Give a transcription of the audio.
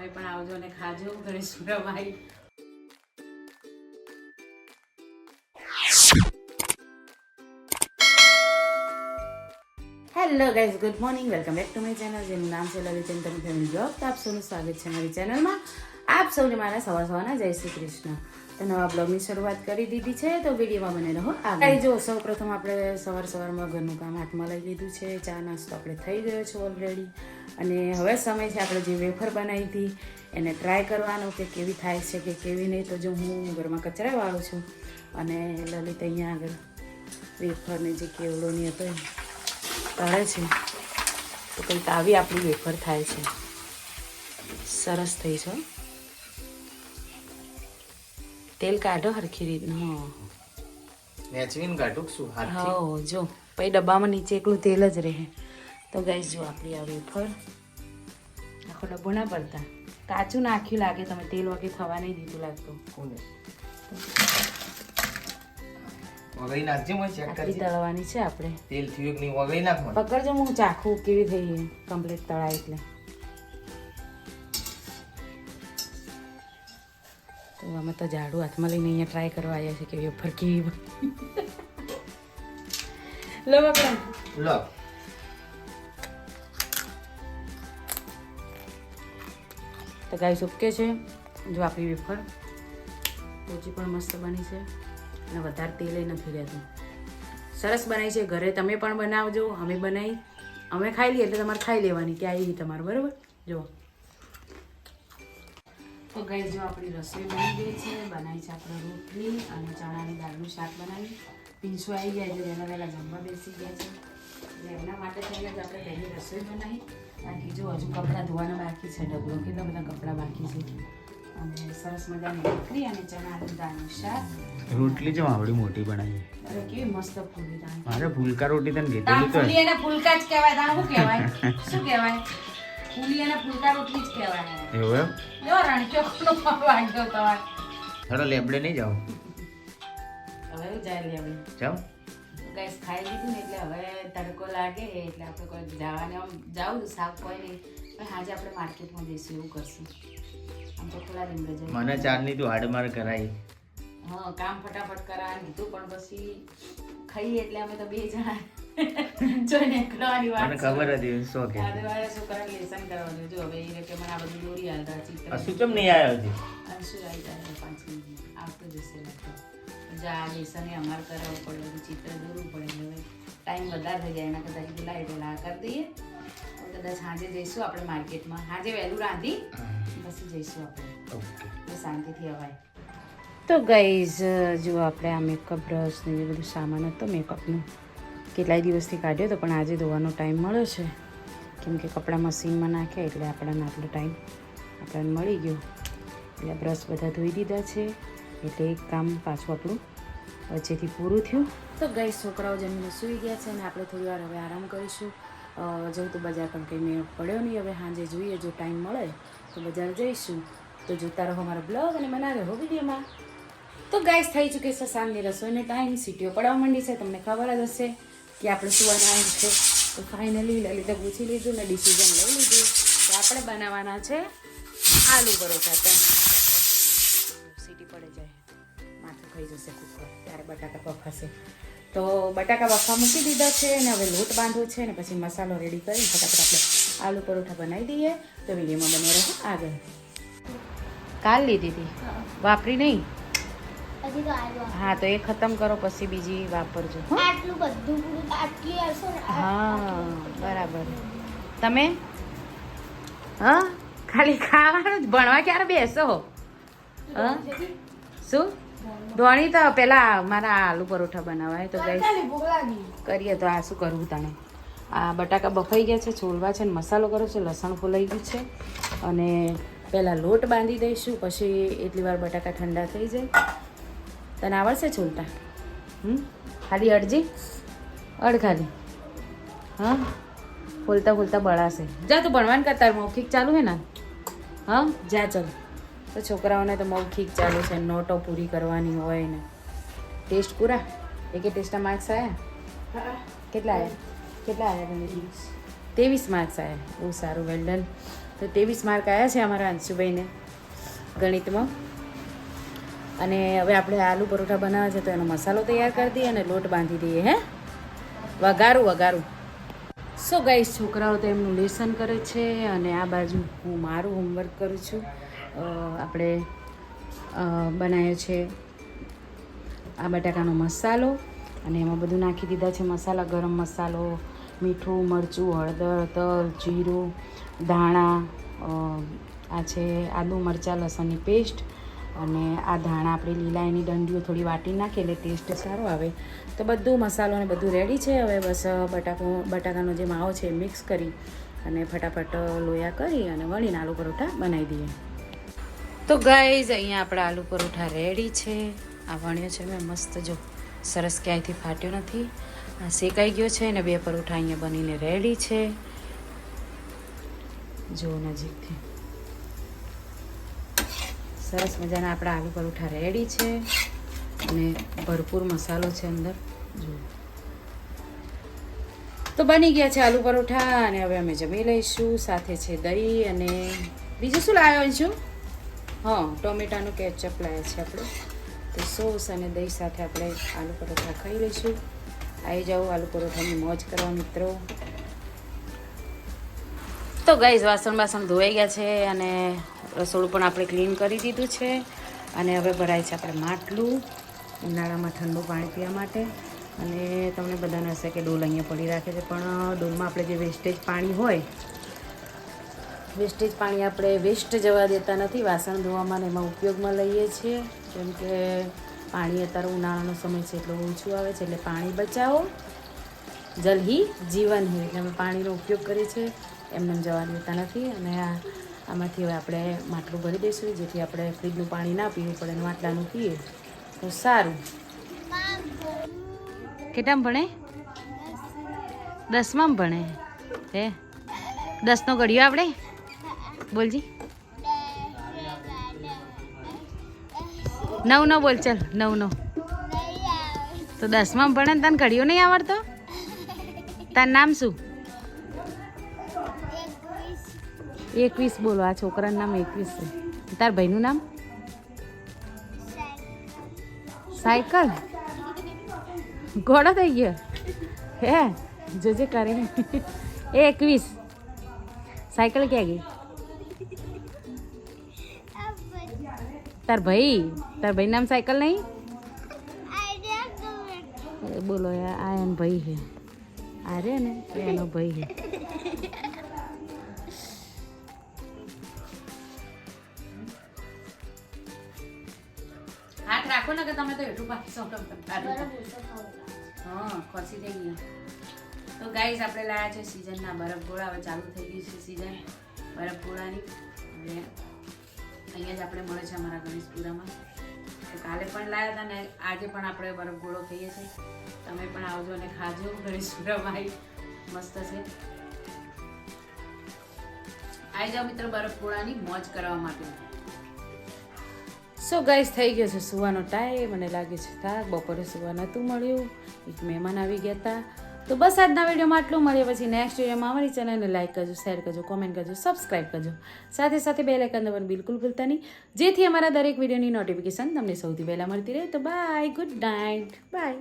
તમે પણ આવજો અને ખાજો ગણેશ રમાઈ hello guys good morning welcome back to my channel જેનું નામ છે લલિતન તમે ફેમિલી બ્લોગ તો આપ સૌનું સ્વાગત છે મારી ચેનલમાં આપ સૌને મારા સવાર સવારના જય શ્રી કૃષ્ણ. તો નવા બ્લોગની શરૂઆત કરી દીધી છે, તો વિડીયોમાં બને રહો આગળ. જો સૌ પ્રથમ આપણે સવાર સવારમાં ઘરનું કામ હાથમાં લઈ લીધું છે, ચા નાસ્તો આપણે થઈ ગયો છે ઓલરેડી અને હવે સમય છે આપણે જે વેફર બનાવી હતી, એને ટ્રાય કરવાનો કે કેવી થાય છે કે કેવી નહીં, તો જો હું ઘરમાં કચરા વાળું છું અને લલિત અહીંયા આગળ વેફરને જે કેવડોની હતો એ તળે છે. તો કંઈક આવી આપણી વેફર થાય છે. સરસ થઈ છે. તેલ કાઢો હરખી રીતનું. નેચવીન કાઢું શું? હાથથી? હો જો. પછી ડબ્બામાં નીચે એકલું તેલ જ રહે. તો ગાઈસ જો આપણી આ વેફર. આખો ડબ્બો ના પડતા કાચું નાખ્યું લાગે તમે તેલ વગેરે થવા નહીં દીધું લાગતું. વગાઈ નાખજે મને ચેક કરજે. તળવાની છે આપણે. તેલ થયું કે નહીં? વગાઈ નાખ પકડજો હું ચાખું. કેવી થઈ કમ્પ્લીટ તળાય એટલે. અમે તો ઝાડુ હાથમાં લઈને અહીંયા ટ્રાય કરવા આવ્યા છે કે વેફર કેવી. લો પકડો લો. તો ગાય સુપકે છે. જો આપણી વેફર પોચી પણ મસ્ત બની છે. અને વધારે તેલ નથી રહેતું. સરસ બનાવી છે. ઘરે તમે પણ બનાવજો. અમે બનાવી. અમે ખાઈ લઈએ એટલે તમારે ખાઈ લેવાની. કે આવી તમારે બરાબર? જો તો ગઈ જો આપણી રસોઈ બની ગઈ છે બનાવી છે આપણે રોટલી અને ચણાની દાળનું શાક બનાવી. પીંછું આવી ગયા છે વહેલા પહેલાં જમવા બેસી ગયા છે. એટલે એમના માટે થઈને જ આપણે પહેલી રસોઈ બનાવી. બાકી જો હજુ કપડાં ધોવાના બાકી છે ડબલો કેટલા બધા કપડાં બાકી છે. અને સરસ મજાની રોટલી અને ચણાની દાળનું શાક. રોટલી જો આવડી મોટી બનાવી. અરે કેવી મસ્ત ફૂલી દાળ. મારે ફૂલકા રોટી તને તાર તો ફૂલી એને ફૂલકા જ કહેવાય તાર શું કહેવાય? શું કહેવાય? ફૂલી અને ફૂલકા રોટલી જ કહેવાય એવું એમ? જો રણક્યો નો વાગ્યો તમારે. થોડો લેબડે નહીં જાઓ. હવે જાય લે હવે જાઓ. ગેસ ખાઈ લીધું ને એટલે હવે તડકો લાગે એટલે આપણે કોઈ જવાને આમ જાવું શાક કોઈ નહીં. પણ આજે આપણે માર્કેટમાં જઈશું એવું કરશું. આમ તો થોડા લીમડે જઈએ. મને ચારની તું હાડમાર કરાવી હા કામ ફટાફટ કરાવી દીધું પણ પછી ખાઈએ એટલે અમે તો બે જણા. જોઈને કરવાની વાત મને ખબર હતી શું કે આદિવાળા છોકરાને લેસન કરવાનું જો હવે એ કે મને આ બધું દોરી હાલતા ચિત્ર શું કેમ નહીં આવ્યો હજી? અંશુ આવી જાય પાંચ મિનિટ? આવતો જશે લગભગ. જો આ લેસન એ અમારે કરાવવું પડે બધું ચિત્ર દોરવું પડે. હવે ટાઈમ વધારે થઈ જાય એના કરતાં કીધું લાઈ એટલે આ કરી દઈએ. કદાચ સાંજે જઈશું આપણે માર્કેટમાં. સાંજે વહેલું રાંધી પછી જઈશું આપણે. શાંતિથી અવાય. તો ગઈઝ જો આપણે આ મેકઅપ બ્રશ ને બધું સામાન હતો મેકઅપનું કેટલાય દિવસથી કાઢ્યો હતો પણ આજે ધોવાનો ટાઈમ મળ્યો છે. કેમ કે કપડાં મશીનમાં નાખ્યા એટલે આપણને આટલો ટાઈમ આપણને મળી ગયો. એટલે બ્રશ બધા ધોઈ દીધા છે. એટલે એક કામ પાછું આપણું વચ્ચેથી પૂરું થયું. તો ગઈ છોકરાઓ જમીને સૂઈ ગયા છે અને આપણે થોડી વાર હવે આરામ કરીશું. જવું તો બજાર પણ કંઈ મેળ પડ્યો નહીં. હવે સાંજે જોઈએ જો ટાઈમ મળે તો બજાર જઈશું. તો જોતા રહો મારા બ્લોગ અને મને રહો વિડીયોમાં. તો ગાઈસ થઈ ચૂકે છે સાંજની રસોઈને ટાઈમ સીટીઓ પડવા માંડી છે. તમને ખબર જ હશે. કે આપણે સુવાના છે. તો ફાઇનલી લલિતા પૂછી લીધું ને ડિસિઝન લઈ લીધું. કે આપણે બનાવવાના છે આલુ પરોઠા. તો એના માટે સીટી પડે જાય. માથું ખાઈ જશે કુકર ત્યારે બટાકા બફાશે તો બટાકા બફા મૂકી દીધા છે અને હવે લોટ બાંધવો છે ને પછી મસાલો રેડી કરી ફટાફટ આપણે આલુ પરોઠા બનાવી દઈએ. તો વિડીયોમાં બને રહો આગળ. કાલ લીધી હતી. વાપરી નહીં? હા તો એ ખતમ કરો પછી બીજી વાપરજો હો? આટલું બધું પૂરું આટલી આવશો હા બરાબર. તમે? હા ખાલી ખાવાનું જ ભણવા ક્યારે બેસો? હા? શું? ધોણી તો પેલા મારા આલુ પરોઠા બનાવાય તો ગઈ. કરીએ તો આ શું કરવું તને? આ બટાકા બફાઈ ગયા છે છોલવા છે ને મસાલો કરો છે લસણ ફૂલાઈ ગયું છે. અને પહેલાં લોટ બાંધી દઈશું પછી એટલી વાર બટાકા ઠંડા થઈ જાય. તને આવડશે છોલતા હમ? ખાલી અડજી અડ ખાલી. હા? ફૂલતા ફૂલતા બળાશે. જા તું ભણવાનું કરતા મૌખિક ચાલુ હે ને? હા? જા ચાલ. તો છોકરાઓને તો મૌખિક ચાલુ છે નોટો પૂરી કરવાની હોય ને. ટેસ્ટ પૂરા? એકે ટેસ્ટના માર્ક્સ આવ્યા કેટલા આવ્યા કેટલા આવ્યા ત્રેવીસ. માર્ક્સ આવ્યા બહુ સારું વેલ ડન તો ત્રેવીસ માર્ક આવ્યા છે અમારા અંશુભાઈને ગણિતમાં. અને હવે આપણે આલુ પરોઠા બનાવવા છે તો એનો મસાલો તૈયાર કરી દઈએ અને લોટ બાંધી દઈએ, હે? વઘારું વઘારું. સો ગાઈસ છોકરાઓ તો એમનું લેસન કરે છે અને આ બાજુ હું મારું હોમવર્ક કરું છું. આપણે બનાવ્યો છે આ બટાકાનો મસાલો અને એમાં બધું નાખી દીધા છે. મસાલા, ગરમ મસાલો, મીઠું, મરચું, હળદર, તલ, જીરું, ધાણા આ છે આદુ, મરચાં, લસણની પેસ્ટ અને આ ધાણા આપણે લીલા એની દંડીઓ થોડી વાટી નાખીએ એટલે ટેસ્ટ સારો આવે. તો બધું મસાલો ને બધું રેડી છે. હવે બસ બટાકો, બટાકાનો જે માવો છે મિક્સ કરી અને ફટાફટ લોયા કરી અને વળીને આલુ પરોઠા બનાવી દઈએ. તો ગાઈઝ અહીંયા આપણા આલુ પરોઠા રેડી છે. આ વણ્યો છે મેં મસ્ત જો. સરસ ક્યાંયથી ફાટ્યો નથી. આ શેકાઈ ગયો છે અને બે પરોઠા અહીંયા બનીને રેડી છે. જો નજીકથી. સરસ મજાના આપણા આલુ પરોઠા રેડી છે. અને ભરપૂર મસાલો છે અંદર. જો તો બની ગયા છે આલુ પરોઠા અને હવે અમે જમી લઈશું. સાથે છે દહીં અને બીજું શું લાવ્યો છું હા, ટોમેટાનું કેચઅપ લાવ્યા છે આપણે. તો સોસ અને દહીં સાથે આપણે આલુ પરોઠા ખાઈ લઈશું. આવી જાઓ આલુ પરોઠાની મોજ કરવા મિત્રો. તો ગાઈઝ વાસણ બાસણ ધોવાઈ ગયા છે અને રસોડું પણ આપણે ક્લીન કરી દીધું છે. અને હવે ભરાય છે આપણે માટલું, ઉનાળામાં ઠંડુ પાણી પીવા માટે. અને તમને બધાને હશે કે ડોલ અહીંયા પડી રાખે છે, પણ ડોલમાં આપણે જે વેસ્ટેજ પાણી હોય વેસ્ટેજ પાણી આપણે વેસ્ટ જવા દેતા નથી. વાસણ ધોવામાં એમાં ઉપયોગમાં લઈએ છીએ. જેમ કે પાણી અત્યારે ઉનાળાનો સમય છે, એટલે ઓછું આવે છે, એટલે પાણી બચાવો. જલ હી જીવન હી. એટલે અમે પાણીનો ઉપયોગ કરીએ છીએ એમને જવા દેતા નથી. અને આ, આમાંથી હવે આપણે માટલું ભરી દઈશું. જેથી આપણે ફ્રીજનું પાણી ના પીવું પડે અને માટલાનું પીએ. તો સારું. કેટલામાં ભણે? દસમાં ભણે? હે? દસનો ઘડિયો આપણે બોલજી. નવ નો બોલ, ચાલ. નવ નો તો દસમાં ભણે તને ઘડિયો નહીં આવડતો? તારું નામ શું? એકવીસ બોલો આ છોકરાનું નામ એકવીસ છે. તાર ભાઈનું નામ? સાયકલ. ઘોડો થઈ ગયો. હે જોજે કરે. એ એકવીસ. સાયકલ ક્યાં ગઈ? તાર ભાઈ તાર ભાઈ નામ સાયકલ નહીં? બોલો યાર આ એનો ભાઈ છે. આ રે ને એનો ભાઈ છે. હાથ રાખો ને કે તમે તો એટલું પાકી સૌ હા ખસી થઈ ગયા તો ગાઈઝ આપણે લાયા છે સિઝનના બરફ ગોળા. હવે ચાલુ થઈ ગઈ છે સિઝન બરફ ગોળાની. હવે અહીંયા જ આપણે મળે છે અમારા ગણેશપુરામાં. તો કાલે પણ લાવ્યા હતા ને આજે પણ આપણે બરફ ગોળો ખાઈએ છીએ. તમે પણ આવજો અને ખાજો. ગણેશપુરામાં આવી મસ્ત છે. આવી જાઓ મિત્રો બરફ ગોળાની મોજ કરવા માટે. સો ગાઈસ થઈ ગયો છે સુવાનો ટાઈમ મને લાગે છે થાક. બપોરે સુવા નહોતું મળ્યું. એક મહેમાન આવી ગયા હતા. તો બસ આજના વિડીયોમાં આટલું. મળીએ પછી નેક્સ્ટ વિડીયોમાં. અમારી ચેનલને લાઇક કરજો શેર કરજો કોમેન્ટ કરજો સબસ્ક્રાઈબ કરજો. સાથે સાથે બે લાઇકન દબાણ બિલકુલ ભૂલતા નહીં. જેથી અમારા દરેક વિડીયોની નોટિફિકેશન તમને સૌથી પહેલાં મળતી રહે. તો બાય ગુડ નાઇટ બાય